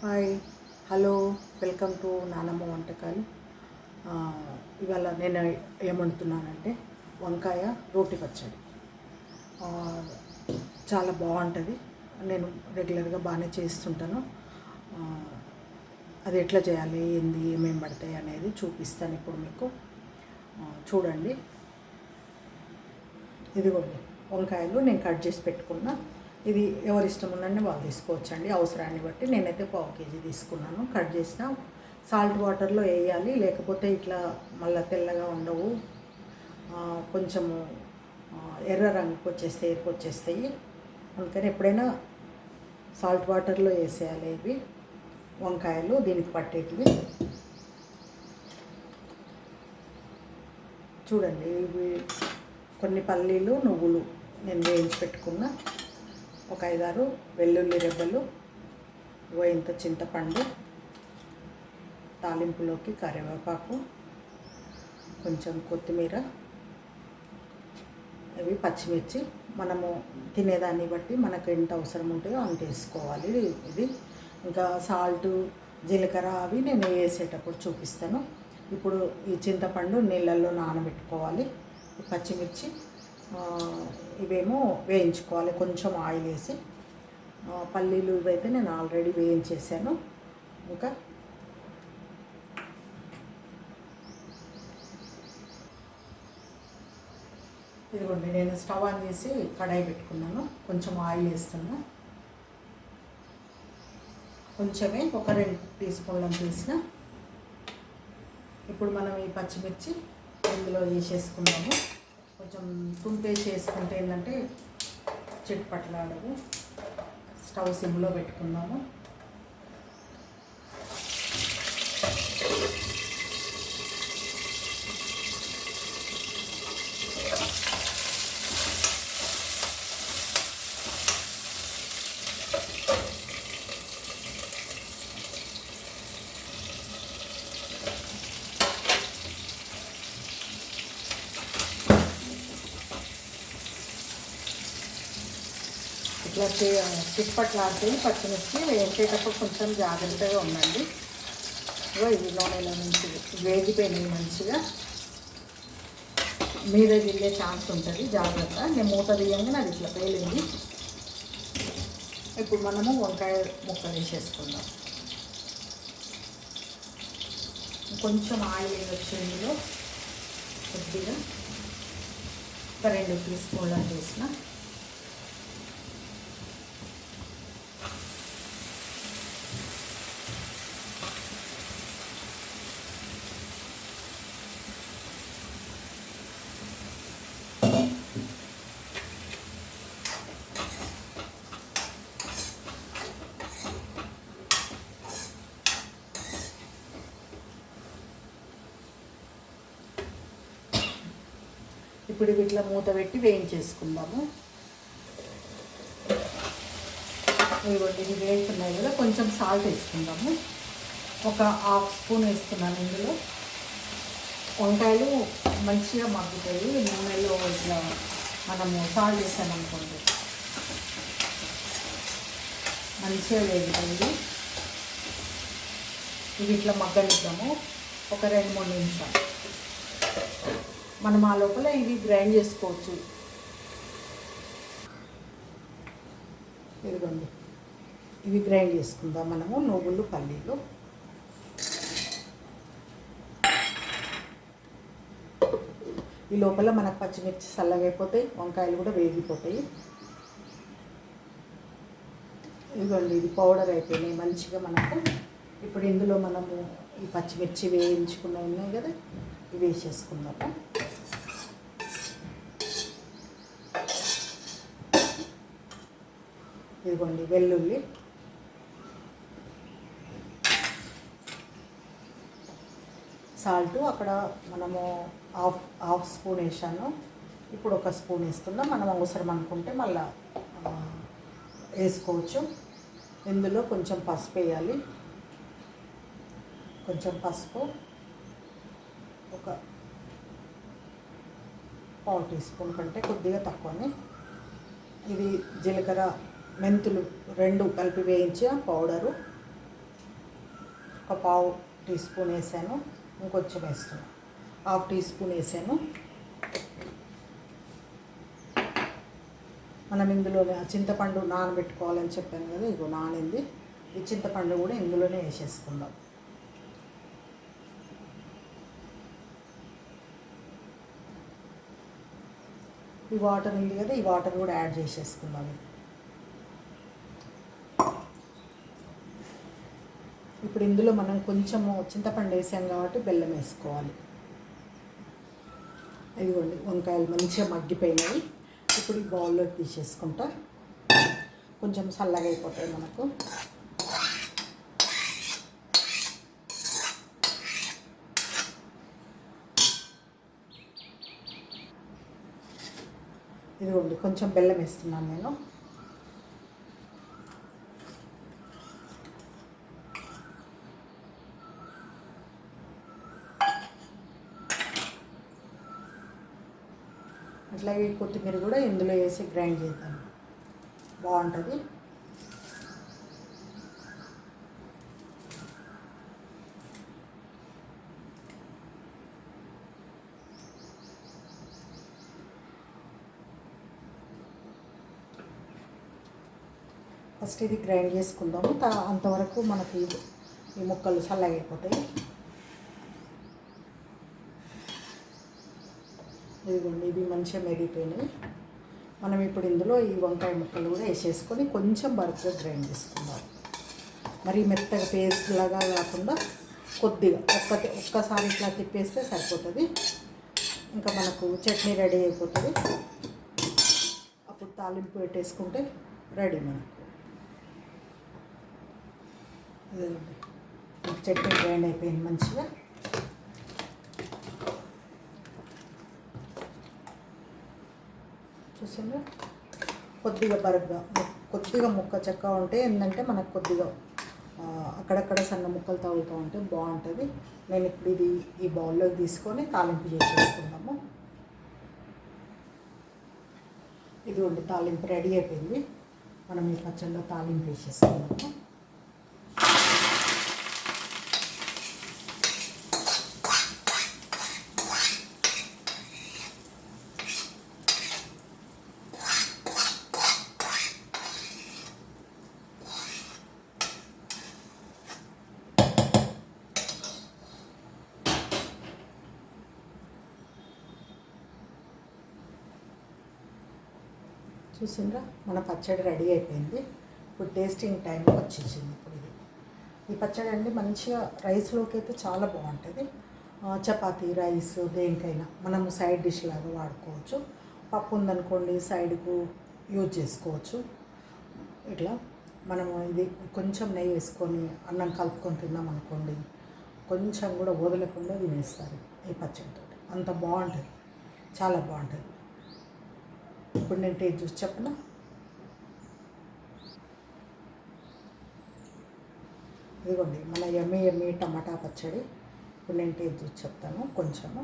Hi hello welcome to నానమ్మ వంటకాలు. ఇవాళ నేను ఏమంటున్నానంటే వంకాయ రోటి పచ్చడి. చాలా బాగుంటుంది. నేను రెగ్యులర్గా బాగానే చేస్తుంటాను. అది ఎట్లా చేయాలి ఏంది ఏమేమి పడతాయి అనేది చూపిస్తాను ఇప్పుడు మీకు. చూడండి. ఇదిగోండి వంకాయలు నేను కట్ చేసి పెట్టుకున్నా. ఇది ఎవరి ఇష్టం ఉందండి వాళ్ళు తీసుకోవచ్చండి. అవసరాన్ని బట్టి నేనైతే పావు కేజీ తీసుకున్నాను. కట్ చేసిన సాల్ట్ వాటర్లో వేయాలి. లేకపోతే ఇట్లా మళ్ళీ తెల్లగా ఉండవు. కొంచెము ఎర్ర రంగుకి వచ్చేస్తాయి ఎరుపు వచ్చేస్తాయి. అందుకని ఎప్పుడైనా సాల్ట్ వాటర్లో వేసేయాలి ఇవి. వంకాయలు దీనికి పట్టేటివి. చూడండి ఇవి కొన్ని పల్లీలు నువ్వులు నేను వేయించి పెట్టుకున్న. ఒక ఐదారు వెల్లుల్లి రెబ్బలు ఓ ఇంత చింతపండు తాలింపులోకి కరివేపాకు కొంచెం కొత్తిమీర ఇవి పచ్చిమిర్చి. మనము తినేదాన్ని బట్టి మనకు ఎంత అవసరం ఉంటుందో అంత వేసుకోవాలి. ఇది ఇంకా సాల్ట్ జీలకర్ర అవి నేను వేసేటప్పుడు చూపిస్తాను. ఇప్పుడు ఈ చింతపండు నీళ్ళల్లో నానబెట్టుకోవాలి. పచ్చిమిర్చి ఇవేమో వేయించుకోవాలి. కొంచెం ఆయిల్ వేసి. పల్లీలు ఇవైతే నేను ఆల్రెడీ వేయించేసాను. ఇంకా ఇదిగోండి నేను స్టవ్ ఆన్ చేసి కడాయి పెట్టుకున్నాను. కొంచెం ఆయిల్ వేస్తున్నా. కొంచెమే ఒక రెండు టీ స్పూన్లను తీసిన. ఇప్పుడు మనం ఈ పచ్చిమిర్చి ఇందులో వేసేసుకున్నాము. కొంచెం తుంపేసి చేసుకుంటే ఏంటంటే చిట్పట్లాడవు. స్టవ్ సిమ్లో పెట్టుకున్నాము. ఇట్లా చిట్పట్లాడితే పచ్చిమిర్చి వేసేటప్పుడు కొంచెం జాగ్రత్తగా ఉండండి. ఇగో ఇది నూనెలో నుంచి వేగిపోయినాయి మంచిగా మీద గిల్లే ఛాన్స్ ఉంటుంది జాగ్రత్త. నేను మూత తీయంగానే అది ఇట్లా పేలింది. ఇప్పుడు మనము వంకాయ ముక్కలు వేసేసుకుందాం. కొంచెం ఆయిల్ వేయచ్చు ఇందులో. కొద్దిగా ఒక రెండు టీ స్పూన్లు వేసిన. ఇప్పుడు వీటిలో మూత పెట్టి వేయించేసుకుందాము. ఇవ్వండి ఇది వేస్తున్నాయి కదా కొంచెం సాల్ట్ వేసుకుందాము. ఒక హాఫ్ స్పూన్ వేస్తున్నాను ఇందులో. వంకాయలు మంచిగా మగ్గుతాయి. నూనెలో ఇట్లా మనము సాల్ట్ వేసామనుకోండి మంచిగా వేగుతుంది. ఇవి ఇట్లా మగ్గనిద్దాము. ఒక రెండు మూడు నిమిషాలు. మనం ఆ లోపల ఇవి గ్రైండ్ చేసుకోవచ్చు. ఇదిగోండి. ఇవి గ్రైండ్ చేసుకుందాం మనము నువ్వులు పల్లీలు. ఈ లోపల మనకు పచ్చిమిర్చి చల్లగైపోతాయి వంకాయలు కూడా వేగిపోతాయి. ఇదిగోండి ఇది పౌడర్ అయిపోయినాయి. మంచిగా మనకు ఇప్పుడు ఇందులో మనము ఈ పచ్చిమిర్చి వేయించుకున్నవి ఉన్నాయి కదా ఇవి వేసేసుకుందాము. ఇదిగోండి వెల్లుల్లి. సాల్ట్ అక్కడ మనము హాఫ్ హాఫ్ స్పూన్ వేసాను. ఇప్పుడు ఒక స్పూన్ వేస్తున్నా మనం అవసరం అనుకుంటే మళ్ళా వేసుకోవచ్చు. ఇందులో కొంచెం పసుపు వేయాలి. కొంచెం పసుపు ఒక పావు టీ స్పూన్ కంటే కొద్దిగా తక్కువని. ఇది జీలకర్ర మెంతులు రెండు కలిపి వేయించి ఆ పౌడరు ఒక పావు టీ స్పూన్ వేసాను ఇంకొంచెం వేస్తున్నాను హాఫ్ టీ స్పూన్ వేసాను. మనం ఇందులోనే చింతపండు నానబెట్టుకోవాలని చెప్పాను కదా ఇగో నానింది. ఈ చింతపండు కూడా ఇందులోనే వేసేసుకుందాం. ఈ వాటర్ ఉంది కదా ఈ వాటర్ కూడా యాడ్ చేసేసుకుందాం. ఇప్పుడు ఇందులో మనం కొంచెము చింతపండు వేసాం కాబట్టి బెల్లం వేసుకోవాలి. ఇదిగోండి వంకాయలు మంచిగా మగ్గిపోయినాయి. ఇప్పుడు ఈ బౌల్లో తీసేసుకుంటా. కొంచెం చల్లగా అయిపోతాయి మనకు. ఇదిగోండి కొంచెం బెల్లం వేస్తున్నాను నేను. అట్లాగే కొత్తిమీర కూడా ఇందులో వేసి గ్రైండ్ చేద్దాం. బాగుంటుంది. ఫస్ట్ ఇది గ్రైండ్ చేసుకుందాము. అంతవరకు మనకి ఈ ముక్కలు చల్లగా ఇదిగోండి ఇవి మంచిగా మెరిగిపోయినాయి. మనం ఇప్పుడు ఇందులో ఈ వంకాయ ముక్కలు కూడా వేసేసుకొని కొంచెం బరుకుగా గ్రైండ్ చేసుకుందాం. మరి మెత్తగా పేస్ట్ లాగా కాకుండా కొద్దిగా ఒక్క ఒక్కసారి ఇట్లా తిప్పేస్తే సరిపోతుంది. ఇంకా మనకు చట్నీ రెడీ అయిపోతుంది. అప్పుడు తాలింపు పెట్టేసుకుంటే రెడీ మనకు చట్నీ గ్రైండ్ అయిపోయింది మంచిగా. చూసిండ్రా కొద్దిగా పరుగ్గా కొద్దిగా ముక్క చెక్క ఉంటే ఏంటంటే మనకు కొద్దిగా అక్కడక్కడ సన్న ముక్కలు తగులుతూ ఉంటే బాగుంటుంది. నేను ఇప్పుడు ఇది ఈ బౌల్లోకి తీసుకొని తాలింపు చేసేసుకుందాము. ఇదిగోండి తాలింపు రెడీ అయిపోయింది. మనం ఈ పచ్చళ్ళలో తాలింపు వేసేసుకుందాము. చూసిండ్రా? మన పచ్చడి రెడీ అయిపోయింది. ఇప్పుడు టేస్టింగ్ టైం వచ్చేసింది ఇప్పుడు ఇది. ఈ పచ్చడి అండి మంచిగా రైస్లోకి అయితే చాలా బాగుంటుంది. చపాతి చపాతీ రైస్ దేనికైనా మనం సైడ్ డిష్ లాగా వాడుకోవచ్చు. పప్పు ఉందనుకోండి సైడ్కు యూజ్ చేసుకోవచ్చు. ఇట్లా మనం ఇది కొంచెం నెయ్యి వేసుకొని అన్నం కలుపుకొని తిన్నాం అనుకోండి కొంచెం కూడా వదలకుండా తినేస్తారు ఈ పచ్చడితో అంత బాగుంటుంది. చాలా బాగుంటుంది. ఇప్పుడు నేను టేస్ట్ చూసి చెప్పనా? ఇదిగోండి మన ఎమ్మి ఎమ్మి టమాటా పచ్చడి. ఇప్పుడు నేను టేస్ట్ చూసి చెప్తాను కొంచెము.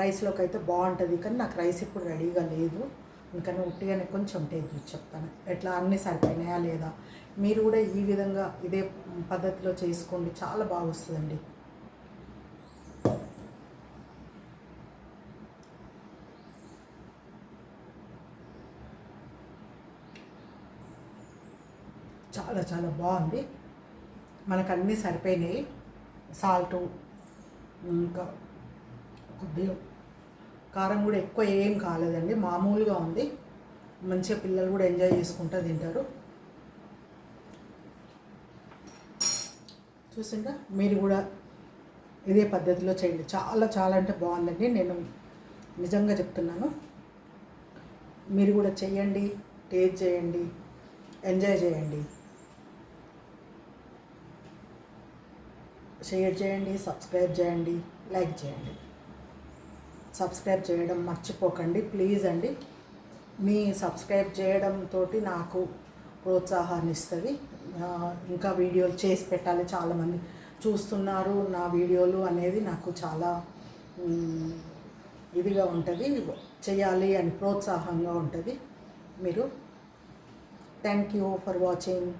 రైస్లోకి అయితే బాగుంటుంది కానీ నాకు రైస్ ఇప్పుడు రెడీగా లేదు. ఇంకా ఉట్టిగానే కొంచెం టేస్ట్ చూసి చెప్తాను. ఎట్లా అన్నీ సరిపోయినాయా లేదా? మీరు కూడా ఈ విధంగా ఇదే పద్ధతిలో చేసుకోండి చాలా బాగా వస్తుందండి. చాలా చాలా బాగుంది. మనకు అన్నీ సరిపోయినాయి. సాల్ట్ ఇంకా కొద్దిగా కారం కూడా ఎక్కువ ఏం కాలేదండి. మామూలుగా ఉంది. మంచిగా పిల్లలు కూడా ఎంజాయ్ చేసుకుంటూ తింటారు. చూసిందా మీరు కూడా ఇదే పద్ధతిలో చేయండి. చాలా చాలా అంటే బాగుందండి. నేను నిజంగా చెప్తున్నాను. మీరు కూడా చేయండి టేస్ట్ చేయండి ఎంజాయ్ చేయండి. షేర్ చేయండి సబ్స్క్రైబ్ చేయండి లైక్ చేయండి. సబ్స్క్రైబ్ చేయడం మర్చిపోకండి ప్లీజ్ అండి. మీ సబ్స్క్రైబ్ చేయడంతో నాకు ప్రోత్సాహాన్ని ఇస్తుంది. ఇంకా వీడియోలు చేసి పెట్టాలి. చాలామంది చూస్తున్నారు నా వీడియోలు అనేది నాకు చాలా ఇదిగా ఉంటుంది. చేయాలి అని ప్రోత్సాహంగా ఉంటుంది. మీరు థ్యాంక్ యూ ఫర్ వాచింగ్